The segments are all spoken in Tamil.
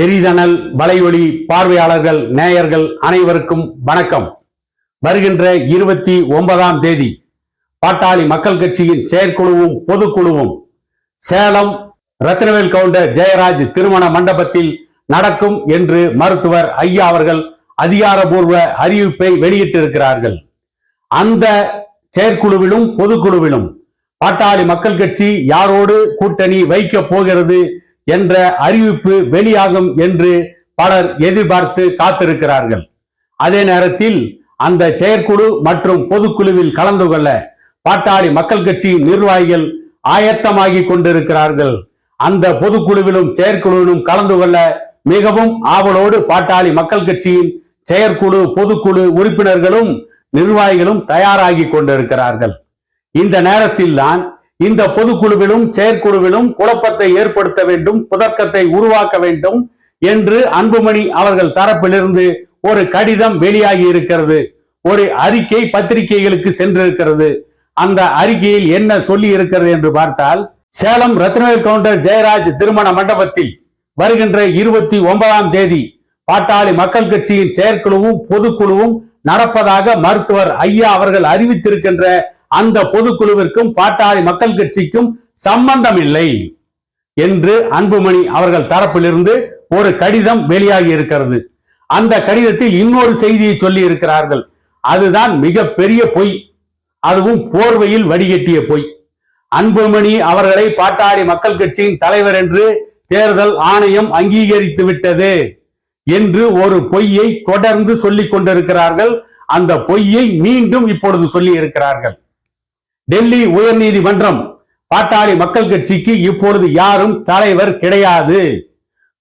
எரிதனல் வலையொலி பார்வையாளர்கள் நேயர்கள் அனைவருக்கும் வணக்கம். வருகின்ற இருபத்தி ஒன்பதாம் தேதி பாட்டாளி மக்கள் கட்சியின் செயற்குழுவும் பொதுக்குழுவும் சேலம் ரத்னவேல் கவுண்டர் ஜெயராஜ் திருமண மண்டபத்தில் நடக்கும் என்று மருத்துவர் ஐயா அவர்கள் அதிகாரபூர்வ அறிவிப்பை வெளியிட்டிருக்கிறார்கள். அந்த செயற்குழுவிலும் பொதுக்குழுவிலும் பாட்டாளி மக்கள் கட்சி யாரோடு கூட்டணி வைக்க போகிறது என்ற அறிவிப்பு வெளியாகும் என்று பலர் எதிர்பார்த்து காத்திருக்கிறார்கள். அதே நேரத்தில் அந்த செயற்குழு மற்றும் பொதுக்குழுவில் கலந்து கொள்ள பாட்டாளி மக்கள் கட்சியின் நிர்வாகிகள் ஆயத்தமாகி கொண்டிருக்கிறார்கள். அந்த பொதுக்குழுவிலும் செயற்குழுவிலும் கலந்து கொள்ள மிகவும் ஆவலோடு பாட்டாளி மக்கள் கட்சியின் செயற்குழு பொதுக்குழு உறுப்பினர்களும் நிர்வாகிகளும் தயாராகி கொண்டிருக்கிறார்கள். இந்த நேரத்தில் தான் இந்த பொதுக்குழுவிலும் செயற்குழுவிலும் குழப்பத்தை ஏற்படுத்த வேண்டும் புதர்க்கத்தை உருவாக்க வேண்டும் என்று அன்புமணி அவர்கள் தரப்பிலிருந்து ஒரு கடிதம் வெளியாகி இருக்கிறது. ஒரு அறிக்கை பத்திரிகைகளுக்கு சென்றிருக்கிறது. அந்த அறிக்கையில் என்ன சொல்லி இருக்கிறது என்று பார்த்தால் சேலம் ரத்னவேல் கவுண்டர் ஜெயராஜ் திருமண மண்டபத்தில் வருகின்ற இருபத்தி ஒன்பதாம் தேதி பாட்டாளி மக்கள் கட்சியின் செயற்குழுவும் பொதுக்குழுவும் நடப்பதாக மருத்துவர் ஐயா அவர்கள் அறிவித்திருக்கின்ற அந்த பொதுக்குழுவிற்கும் பாட்டாளி மக்கள் கட்சிக்கும் சம்பந்தம் இல்லை என்று அன்புமணி அவர்கள் தரப்பிலிருந்து ஒரு கடிதம் வெளியாகி இருக்கிறது. அந்த கடிதத்தில் இன்னொரு செய்தியை சொல்லி இருக்கிறார்கள். அதுதான் மிக பெரிய பொய். அதுவும் போர்வையில் வடிகட்டிய பொய். அன்புமணி அவர்களை பாட்டாளி மக்கள் கட்சியின் தலைவர் என்று தேர்தல் ஆணையம் அங்கீகரித்து விட்டது என்று ஒரு பொய்யை தொடர்ந்து சொல்லிக் கொண்டிருக்கிறார்கள். அந்த பொய்யை மீண்டும் இப்பொழுது சொல்லி இருக்கிறார்கள் டெல்லி உயர்நீதிமன்றம் பாட்டாளி மக்கள் கட்சிக்கு இப்பொழுது யாரும் தலைவர் கிடையாது.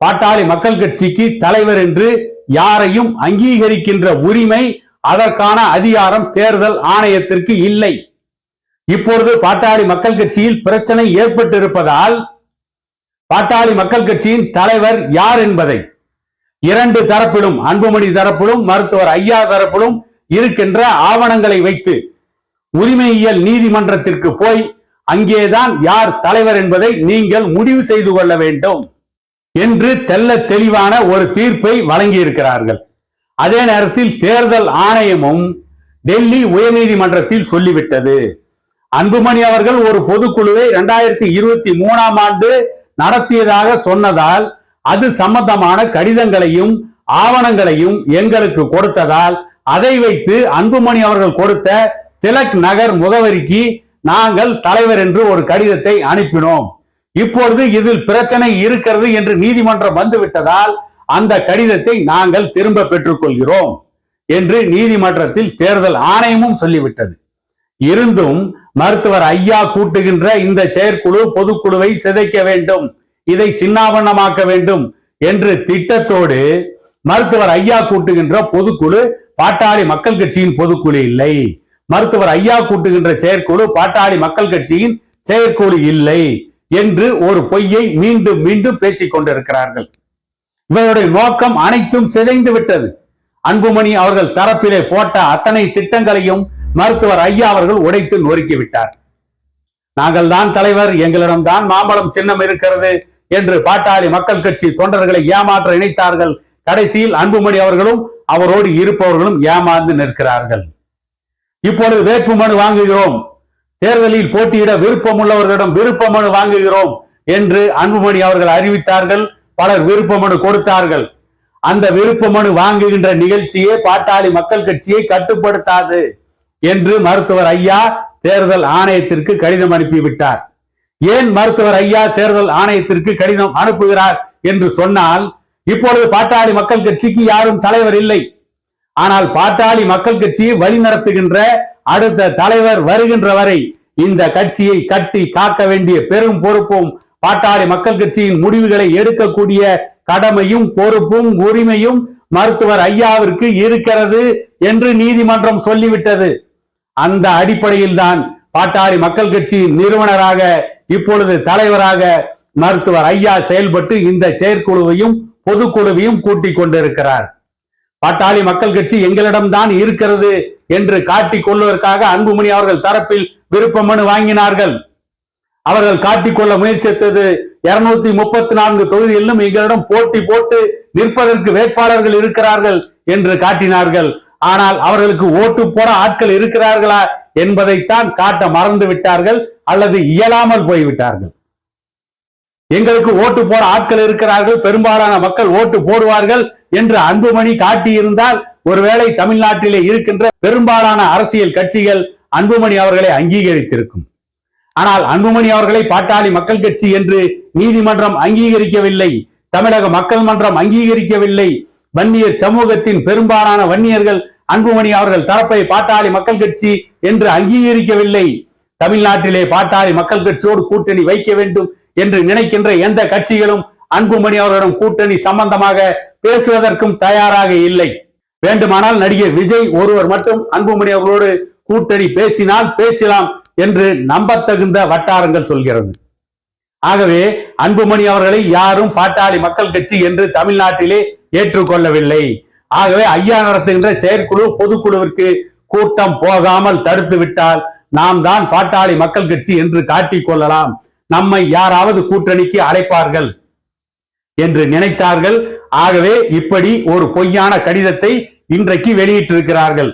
பாட்டாளி மக்கள் கட்சிக்கு தலைவர் என்று யாரையும் அங்கீகரிக்கின்ற உரிமை அதற்கான அதிகாரம் தேர்தல் ஆணையத்திற்கு இல்லை. இப்பொழுது பாட்டாளி மக்கள் கட்சியில் பிரச்சனை ஏற்பட்டிருப்பதால் பாட்டாளி மக்கள் கட்சியின் தலைவர் யார் என்பதை இரண்டு தரப்பிலும் அன்புமணி தரப்பிலும் மருத்துவர் ஐயா தரப்பிலும் இருக்கின்ற ஆவணங்களை வைத்து உரிமையியல் நீதிமன்றத்திற்கு போய் அங்கேதான் யார் தலைவர் என்பதை நீங்கள் முடிவு செய்து கொள்ள வேண்டும் என்று தெல்ல தெளிவான ஒரு தீர்ப்பை வழங்கியிருக்கிறார்கள். அதே நேரத்தில் தேர்தல் ஆணையமும் டெல்லி உயர்நீதிமன்றத்தில் சொல்லிவிட்டது. அன்புமணி அவர்கள் ஒரு பொதுக்குழுவை இரண்டாயிரத்தி இருபத்தி மூணாம் ஆண்டு நடத்தியதாக சொன்னதால் அது சம்பந்தமான கடிதங்களையும் ஆவணங்களையும் எங்களுக்கு கொடுத்ததால் அதை வைத்து அன்புமணி அவர்கள் கொடுத்த திலக் நகர் முகவரிக்கு நாங்கள் தலைவர் என்று ஒரு கடிதத்தை அனுப்பினோம். இப்பொழுது இதில் பிரச்சனை இருக்கிறது என்று நீதிமன்றம் வந்துவிட்டதால் அந்த கடிதத்தை நாங்கள் திரும்ப பெற்றுக்கொள்கிறோம் என்று நீதிமன்றத்தில் தேர்தல் ஆணையமும் சொல்லிவிட்டது. இருந்தும் மருத்துவர் ஐயா கூட்டுகின்ற இந்த செயற்குழு பொதுக்குழுவை சிதைக்க வேண்டும் இதை சின்னாபண்ணமாக்க வேண்டும் என்று திட்டத்தோடு மருத்துவர் ஐயா கூட்டுகின்ற பொதுக்குழு பாட்டாளி மக்கள் கட்சியின் பொதுக்குழு இல்லை. மருத்துவர் ஐயா கூட்டுகின்ற செயற்குழு பாட்டாளி மக்கள் கட்சியின் செயற்குழு இல்லை என்று ஒரு பொய்யை மீண்டும் மீண்டும் பேசிக் கொண்டிருக்கிறார்கள். இவருடைய நோக்கம் அனைத்தும் சிதைந்து விட்டது. அன்புமணி அவர்கள் தரப்பிலே போட்ட அத்தனை திட்டங்களையும் மருத்துவர் ஐயா அவர்கள் உடைத்து நொறுக்கிவிட்டார் நாங்கள் தான் தலைவர் எங்களிடம் தான் மாம்பழம் சின்னம் இருக்கிறது என்று பாட்டாளி மக்கள் கட்சி தொண்டர்களை ஏமாற்ற இணைத்தார்கள் கடைசியில் அன்புமணி அவர்களும் அவரோடு இருப்பவர்களும் ஏமாந்து நிற்கிறார்கள். இப்பொழுது வேட்புமனு வாங்குகிறோம். தேர்தலில் போட்டியிட விருப்பம் உள்ளவர்களிடம் விருப்பமனு வாங்குகிறோம் என்று அன்புமணி அவர்கள் அறிவித்தார்கள். பலர் விருப்பமனு கொடுத்தார்கள். அந்த விருப்பமனு வாங்குகின்ற நிகழ்ச்சியே பாட்டாளி மக்கள் கட்சியை கட்டுப்படுத்தாது என்று மருத்துவர் ஐயா தேர்தல் ஆணையத்திற்கு கடிதம் அனுப்பிவிட்டார் ஏன் மருத்துவர் ஐயா தேர்தல் ஆணையத்திற்கு கடிதம் அனுப்புகிறார் என்று சொன்னால் இப்பொழுது பாட்டாளி மக்கள் கட்சிக்கு யாரும் தலைவர் இல்லை. ஆனால் பாட்டாளி மக்கள் கட்சியை வழிநடத்துகின்ற அடுத்த தலைவர் வருகின்ற வரை இந்த கட்சியை கட்டி காக்க வேண்டிய பெரும் பொறுப்பும் பாட்டாளி மக்கள் கட்சியின் முடிவுகளை எடுக்கக்கூடிய கடமையும் பொறுப்பும் உரிமையும் மருத்துவர் ஐயாவிற்கு இருக்கிறது என்று நீதிமன்றம் சொல்லிவிட்டது. அந்த அடிப்படையில் தான் பாட்டாளி மக்கள் கட்சியின் நிறுவனராக இப்பொழுது தலைவராக மருத்துவர் ஐயா செயல்பட்டு இந்த செயற்குழுவையும் பொதுக்குழுவையும் கூட்டிக் கொண்டிருக்கிறார். பாட்டாளி மக்கள் கட்சி எங்களிடம்தான் இருக்கிறது என்று காட்டிக் கொள்வதற்காக அன்புமணி அவர்கள் தரப்பில் விருப்ப மனு வாங்கினார்கள். அவர்கள் காட்டிக்கொள்ள முயற்சித்தது இருநூத்தி முப்பத்தி நான்கு தொகுதியிலும் எங்களிடம் போட்டி போட்டு நிற்பதற்கு வேட்பாளர்கள் இருக்கிறார்கள் என்று காட்டினார்கள். ஆனால் அவர்களுக்கு ஓட்டு போட ஆட்கள் இருக்கிறார்களா என்பதைத்தான் காட்ட மறந்து விட்டார்கள் அல்லது இயலாமல் போய்விட்டார்கள். எங்களுக்கு ஓட்டு போட ஆட்கள் இருக்கிறார்கள் பெரும்பாலான மக்கள் ஓட்டு போடுவார்கள் என்று அன்புமணி காட்டியிருந்தால் ஒருவேளை தமிழ்நாட்டிலே இருக்கின்ற பெரும்பாலான அரசியல் கட்சிகள் அன்புமணி அவர்களை அங்கீகரித்திருக்கும். ஆனால் அன்புமணி அவர்களை பாட்டாளி மக்கள் கட்சி என்று நீதிமன்றம் அங்கீகரிக்கவில்லை தமிழக மக்கள் மன்றம் அங்கீகரிக்கவில்லை வன்னியர் சமூகத்தின் பெரும்பாலான வன்னியர்கள் அன்புமணி அவர்கள் தரப்பை பாட்டாளி மக்கள் கட்சி என்று அங்கீகரிக்கவில்லை. தமிழ்நாட்டிலே பாட்டாளி மக்கள் கட்சியோடு கூட்டணி வைக்க வேண்டும் என்று நினைக்கின்ற எந்த கட்சிகளும் அன்புமணி அவர்களிடம் கூட்டணி சம்பந்தமாக பேசுவதற்கும் தயாராக இல்லை. வேண்டுமானால் நடிகர் விஜய் ஒருவர் மட்டும் அன்புமணி அவர்களோடு கூட்டணி பேசினால் பேசலாம் என்று நம்பத்தகுந்த வட்டாரங்கள் சொல்கிறது. ஆகவே அன்புமணி அவர்களை யாரும் பாட்டாளி மக்கள் கட்சி என்று தமிழ்நாட்டிலே ஏற்றுக்கொள்ளவில்லை. ஆகவே ஐயா நடத்துகின்ற செயற்குழு பொதுக்குழுவிற்கு கூட்டம் போகாமல் தடுத்து விட்டால் நாம் தான் பாட்டாளி மக்கள் கட்சி என்று காட்டிக் கொள்ளலாம். நம்மை யாராவது கூட்டணிக்கு அழைப்பார்கள் என்று நினைத்தார்கள். ஆகவே இப்படி ஒரு பொய்யான கடிதத்தை இன்றைக்கு வெளியிட்டிருக்கிறார்கள்.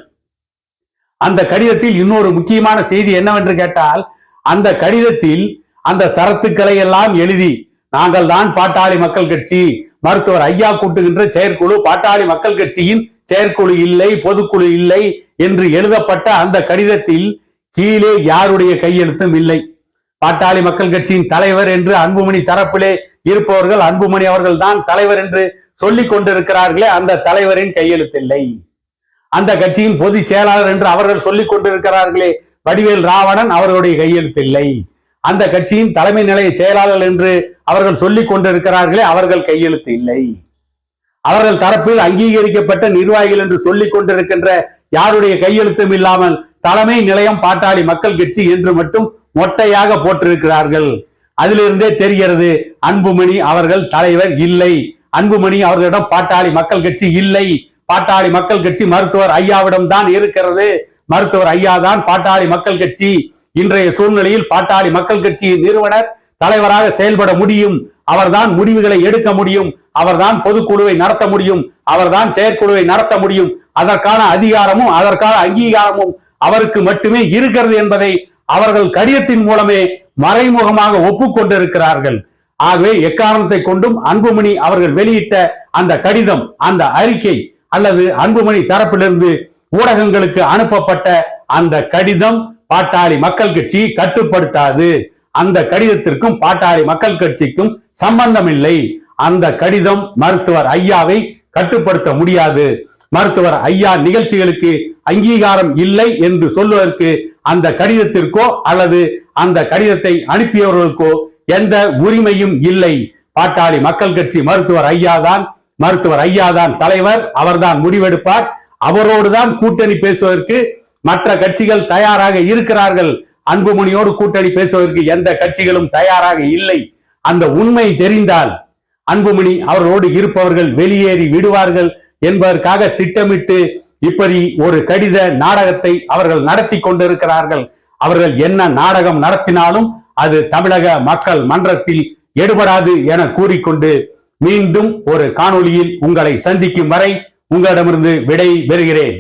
அந்த கடிதத்தில் இன்னொரு முக்கியமான செய்தி என்னவென்று கேட்டால் அந்த கடிதத்தில் அந்த சரத்துக்களை எல்லாம் எழுதி நாங்கள் தான் பாட்டாளி மக்கள் கட்சி. மருத்துவர் ஐயா கூட்டுகின்ற செயற்குழு பாட்டாளி மக்கள் கட்சியின் செயற்குழு இல்லை பொதுக்குழு இல்லை என்று எழுதப்பட்ட அந்த கடிதத்தில் கீழே யாருடைய கையெழுத்தும் இல்லை. பாட்டாளி மக்கள் கட்சியின் தலைவர் என்று அன்புமணி தரப்பிலே இருப்பவர்கள் அன்புமணி அவர்கள் தான் தலைவர் என்று சொல்லிக் கொண்டிருக்கிறார்களே அந்த தலைவரின் கையெழுத்தில்லை. அந்த கட்சியின் பொதுச் செயலாளர் என்று அவர்கள் சொல்லிக் கொண்டிருக்கிறார்களே வடிவேல் ராவணன் அவர்களுடைய கையெழுத்தில்லை. அந்த கட்சியின் தலைமை நிலைய செயலாளர் என்று அவர்கள் சொல்லிக் கொண்டிருக்கிறார்களே அவர்கள் கையெழுத்து இல்லை. அவர்கள் தரப்பில் அங்கீகரிக்கப்பட்ட நிர்வாகிகள் என்று சொல்லிக் கொண்டிருக்கின்ற யாருடைய கையெழுத்தும் இல்லாமல் தலைமை நிலையம் பாட்டாளி மக்கள் கட்சி என்று மட்டும் மொட்டையாக போட்டிருக்கிறார்கள். அதிலிருந்தே தெரிகிறது அன்புமணி அவர்கள் தலைவர் இல்லை. அன்புமணி அவர்களிடம் பாட்டாளி மக்கள் கட்சி இல்லை. பாட்டாளி மக்கள் கட்சி மருத்துவர் ஐயாவிடம் தான் இருக்கிறது. மருத்துவர் ஐயா தான் பாட்டாளி மக்கள் கட்சி. இன்றைய சூழ்நிலையில் பாட்டாளி மக்கள் கட்சியின் நிறுவனர் தலைவராக செயல்பட முடியும். அவர்தான் முடிவுகளை எடுக்க முடியும். அவர்தான் பொதுக்குழுவை நடத்த முடியும். அவர்தான் செயற்குழுவை நடத்த முடியும். அதற்கான அதிகாரமும் அதற்கான அங்கீகாரமும் அவருக்கு மட்டுமே இருக்கிறது என்பதை அவர்கள் கடிதத்தின் மூலமே மறைமுகமாக ஒப்புக்கொண்டிருக்கிறார்கள். ஆகவே எக்காரணத்தை கொண்டும் அன்புமணி அவர்கள் வெளியிட்ட அந்த கடிதம் அந்த அறிக்கை அல்லது அன்புமணி தரப்பிலிருந்து ஊடகங்களுக்கு அனுப்பப்பட்ட அந்த கடிதம் பாட்டாளி மக்கள் கட்சி கட்டுப்படுத்தாது. அந்த கடிதத்திற்கும் பாட்டாளி மக்கள் கட்சிக்கும் சம்பந்தம் இல்லை அந்த கடிதம் மருத்துவர் ஐயாவை கட்டுப்படுத்த முடியாது. மருத்துவர் ஐயா நிகழ்ச்சிகளுக்கு அங்கீகாரம் இல்லை என்று சொல்வதற்கு அந்த கடிதத்திற்கோ அல்லது அந்த கடிதத்தை அனுப்பியவர்களுக்கோ எந்த உரிமையும் இல்லை. பாட்டாளி மக்கள் கட்சி மருத்துவர் ஐயா தான் மருத்துவர் ஐயா தான் தலைவர் அவர்தான் முடிவெடுப்பார். அவரோடு தான் கூட்டணி பேசுவதற்கு மற்ற கட்சிகள் தயாராக இருக்கிறார்கள். அன்புமணியோடு கூட்டணி பேசுவதற்கு எந்த கட்சிகளும் தயாராக இல்லை. அந்த உண்மை தெரிந்தால் அன்புமணி அவர்களோடு இருப்பவர்கள் வெளியேறி விடுவார்கள் என்பதற்காக திட்டமிட்டு இப்படி ஒரு கடித நாடகத்தை அவர்கள் நடத்தி கொண்டிருக்கிறார்கள். அவர்கள் என்ன நாடகம் நடத்தினாலும் அது தமிழக மக்கள் மன்றத்தில் எடுபடாது என கூறிக்கொண்டு மீண்டும் ஒரு காணொளியில் உங்களை சந்திக்கும் வரை உங்களிடமிருந்து விடை பெறுகிறேன்.